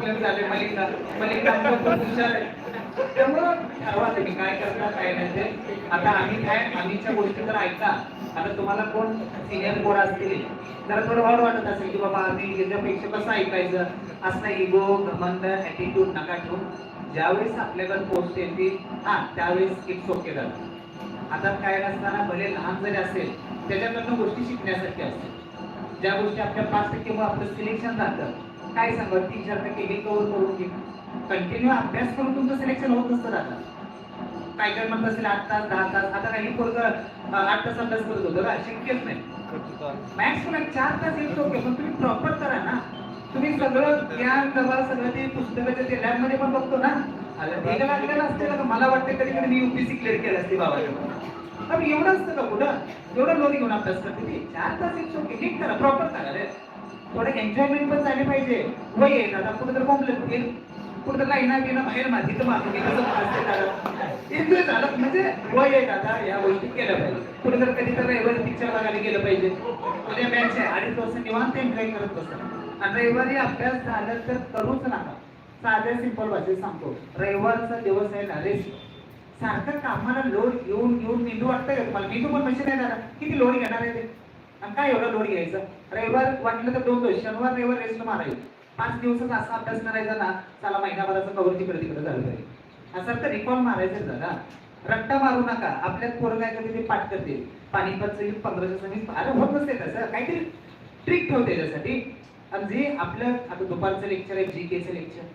झाले मलिका मलिका हुशार त्यामुळं ठरवा तुम्ही काय करता काय नाही ते. आता आम्ही काय आम्हीच्या गोष्टी तर ऐका. आता तुम्हाला कोण सिनियर कोण असतील जरा थोडं वाढ वाटत असेल की बाबा आम्ही याच्यापेक्षा कसं ऐकायचं? असं इगो घमंड ॲटिट्यूड नका ठेवून ज्यावेळेस आपल्याकडे पोस्ट येतील हा त्यावेळेस इट्स ओके झालं. आता काय नसताना भले लहान जरी असेल त्याच्याकडनं गोष्टी शिकण्यासाठी असतील. ज्या गोष्टी आपल्या पाच टक्के मग आपलं सिलेक्शन राहतं काय सांगा तीन चार टक्के हे कव्हर करून घे. कंटिन्यू अभ्यास करून तुमचं सिलेक्शन होत नसतं आता काय काय म्हणत असेल आठ तास दहा तास आता काही पोरग आठ तास अभ्यास करत होतं का? शक्यच नाही. मॅक्स तुला चार तास येत ओके पण तुम्ही प्रॉपर करा ना. तुम्ही सगळं ज्ञान दबा सगळं ते पुस्तकाच्या ते लॅबमध्ये पण बघतो ना. लागलेलं असते का मला वाटतं कधी कधी मी युपीसी क्लिअर केलं असते. बाबा एवढं असतं का कुठं एवढं लोन घेऊन अभ्यास करते ती. चार तास येत ओके नीट करा प्रॉपर करा रे. थोडं एन्जॉयमेंट पण झाली पाहिजे. वय आहे दादा कुठं तर कॉम्प्लेट कुठं तर लाईना बिना बाहेर माझी तर मागे मी कसं असते दादा? एन्जॉय झालं म्हणजे वय आहे दादा या गोष्टी केल्या पाहिजे. कुठे तर कधी तर रविवारी पिक्चर बघायला गेलं पाहिजे. उद्या मॅच आहे अडीच वर्ष निवांत एन्जॉय करत बसतात आणि रविवारी अभ्यास झाला तर करूच नका. साध्या सिंपल भाषेत सांगतो. रविवारचा दिवस आहे ना रेस्ट सारखं कामाला लोड घेऊन घेऊन मेंदू वाटतंय. का तुम्हाला मेंदू पण मशीन आहे दादा. किती लोड घेणार आहे ते? आणि काय एवढा लोड घ्यायचा? रविवार वाटलं तर दोन दिवस शनिवार रविवार रेस्ट मारायचं. पाच दिवसाचा असा अभ्यास करायचा ना चला महिनाभराचं कवर तिकडे तिकडे झालं पाहिजे असं तर रिकॉर्ड मारायचं दादा रट्टा मारू नका. आपल्यात पोरं काय करते ते पाठ करते पानिपतचं युद्ध पंधराशे सव्वीस अरे होत नसते तसं. काहीतरी ट्रिक ठेवते त्यासाठी. आणि जे आपलं आता दुपारचं लेक्चर आहे जी केचं लेक्चर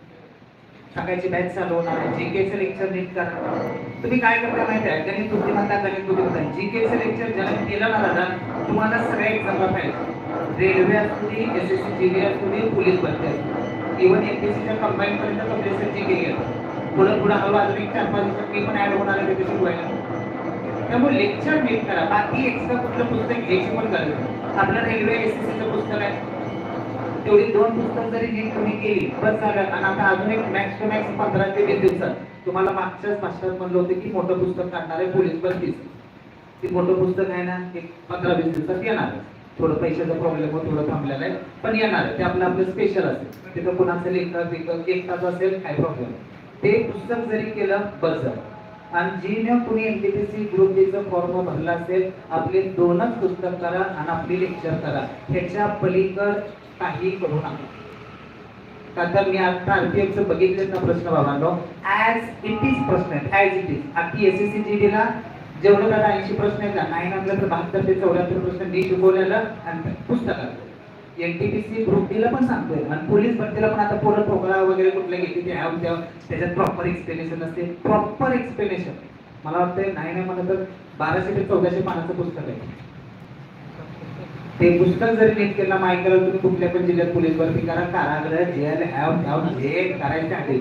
सांगायची बॅच चालू होणार आहे. जी केचं लेक्चर नीट करा. तुम्ही काय करता माहिती आहे? गणित बुद्धिमत्ता गणित बुद्धिमत्ता. जी केचं लेक्चर ज्याला केलं ना दादा तुम्हाला सगळ्या एक्झामला पाहिजे रेल्वे असू दे S S C G D असू दे पोलीस भरती असू इव्हन एमपीसीच्या कंबाईन पर्यंत कंप्रेसर जी केली आहे पुढं पुढं हवं अजून एक चार पाच दिवसात मी पण ऍड होणार आहे त्याची शिकवायला त्यामुळे लेक्चर नीट करा. बाकी एक्स्ट्रा कुठलं पुस्तक घ्यायची पण गरज आपलं रेल्वे एस एस सीचं पुस्तक आहे. तेवढी दोन पुस्तक जरी नीट तुम्ही केली बस झालं. आणि आता अजून एक मॅक्स टू मॅक्स पंधरा ते वीस दिवसात. तुम्हाला मागच्याच मास्टर म्हणलं होतं की मोठं पुस्तक काढणार आहे पोलीस भरतीच ती मोठं पुस्तक आहे ना एक पंधरा वीस दिवसात येणार थोडं पैशाचा प्रॉब्लेम हो थोडं थांबलेलं आहे पण येणार ते आपलं आपलं स्पेशल असेल. तिथं कोणाचं लेखक लेखक एक तास असेल काय प्रॉब्लेम ते पुस्तक जरी केलं बस झालं. आणि जी न कुणी एनटीपीसी ग्रुप डीचा फॉर्म भरला असेल आपले दोनच पुस्तक करा आणि आपली लेक्चर करा ह्याच्या पलीकड काही करू नका. आता तर मी आता आरपीएफचं बघितलेत ना प्रश्न बाबांनो. ॲज इट इज प्रश्न आहेत ॲज इट इज आधी एस एस सी जी ला जेवढं दादा ऐंशी प्रश्न आहेत ना नाही आणलं तर बहात्तर ते चौऱ्याहत्तर प्रश्न मी शिकवलेलं आणि पुस्तकात. एनटीपीसी ग्रुप डीला पण सांगतोय आणि पोलीस भरतीला पण आता पोरं वगैरे कुठले घेते ते ह्या त्याव त्याच्यात प्रॉपर एक्सप्लेनेशन असते. प्रॉपर एक्सप्लेनेशन मला वाटतंय नाही नाही म्हणलं तर बाराशे ते चौदाशे पानाचं पुस्तक आहे. ते पुस्तक जरी नीट केलं माहिती तुम्ही कुठल्या पण जिल्ह्यात पोलीस भरती करा. कारागृह जेल हॅव हॅव जे करायचे आहे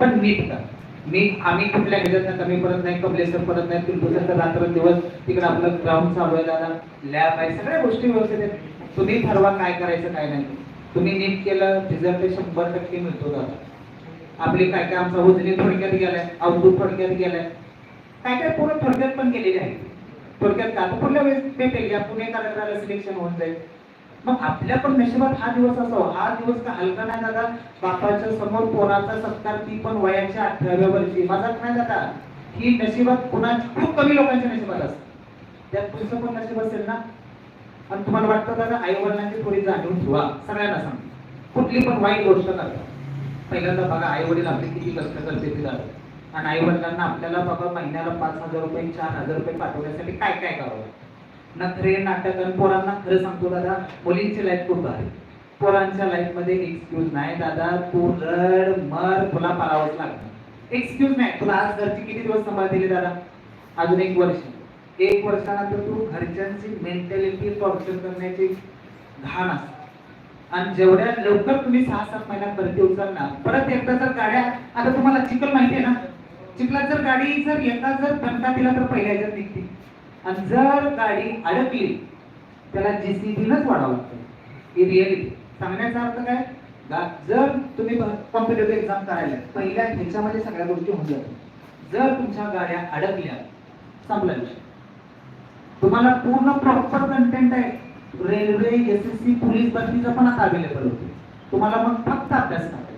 पण नीट करा. मी आम्ही कुठल्या ह्याच्यात कमी पडत नाही कमलेश्वर पडत नाही पिंपळसर रात्र दिवस तिकडे आपलं ग्राउंड चालू आहे दादा. लॅब आहे. सगळ्या गोष्टी व्यवस्थित आहेत. तुम्ही ठरवा काय करायचं काय नाही. तुम्ही नीट केलं रिझल्ट शंभर टक्के मिळतो दादा आपली काय काय आमचा उजनी थोडक्यात गेलाय अवधूत थोडक्यात गेलाय. काय काय पूर्ण थोडक्यात पण गेलेले आहे थोडक्यात का? पुढल्या वेळेस भेटेल या पुणे कार्यक्रमाला सिलेक्शन होऊन जाईल. मग आपल्या पण नशिबात हा दिवस असो हा दिवस का हलका नाही दादा? बापाच्या समोर पोराचा सत्कार ती पण वयाच्या अठराव्या वर्षी. माझा नाही दादा. ही नशिबात कोणाची खूप कमी लोकांच्या नशिबात असते. त्यात तुमचं पण नशीब असेल ना? आणि तुम्हाला वाटतं दादा आई वडिलांची थोडी जाणीव ठेवा सगळ्यांना सांग. कुठली पण वाईट गोष्ट करता पहिल्यांदा बघा आई वडील आपले किती कष्ट करते ते दादा आणि आई वडिलांना आपल्याला बघा महिन्याला पाच हजार रुपये चार हजार रुपये पाठवण्यासाठी काय काय करावं? नखरे नाटक आणि पोरांना खरं सांगतो दादा मुलींची लाईफ खूप भारी. पोरांच्या लाईफमध्ये एक्सक्यूज नाही दादा तू रड मर तुला पाळावंच लागतं एक्सक्यूज नाही तुला आज घरची किती दिवस सांभाळ दिली दादा? अजून एक वर्ष. एक वर्षानंतर तू घरच्या मेंटॅलिटी टॉर्चर करण्याची घाण असते. आणि जेवढ्या लवकर तुम्ही सहा सात महिन्यात भरती उचलणार परत एकदा जर गाड्या आता तुम्हाला चिखल माहिती आहे ना? चिखलात जर गाडी जर एकदा जर बनता दिला तर पहिल्या जर निघते. आणि जर गाडी अडकली त्याला जीसीबीनच वाढावं लागतं. ही रिअलिटी सांगण्याचा अर्थ काय? जर तुम्ही कॉम्पिटेटिव्ह एक्झाम करायला पहिल्या ह्याच्यामध्ये सगळ्या गोष्टी होऊन जातात जर तुमच्या गाड्या अडकल्या संपला विषय. तुम्हाला पूर्ण प्रॉपर कंटेंट आहे. Railway S S C police भरतीचं पण आता अवेलेबल होते. तुम्हाला मग फक्त अभ्यास करा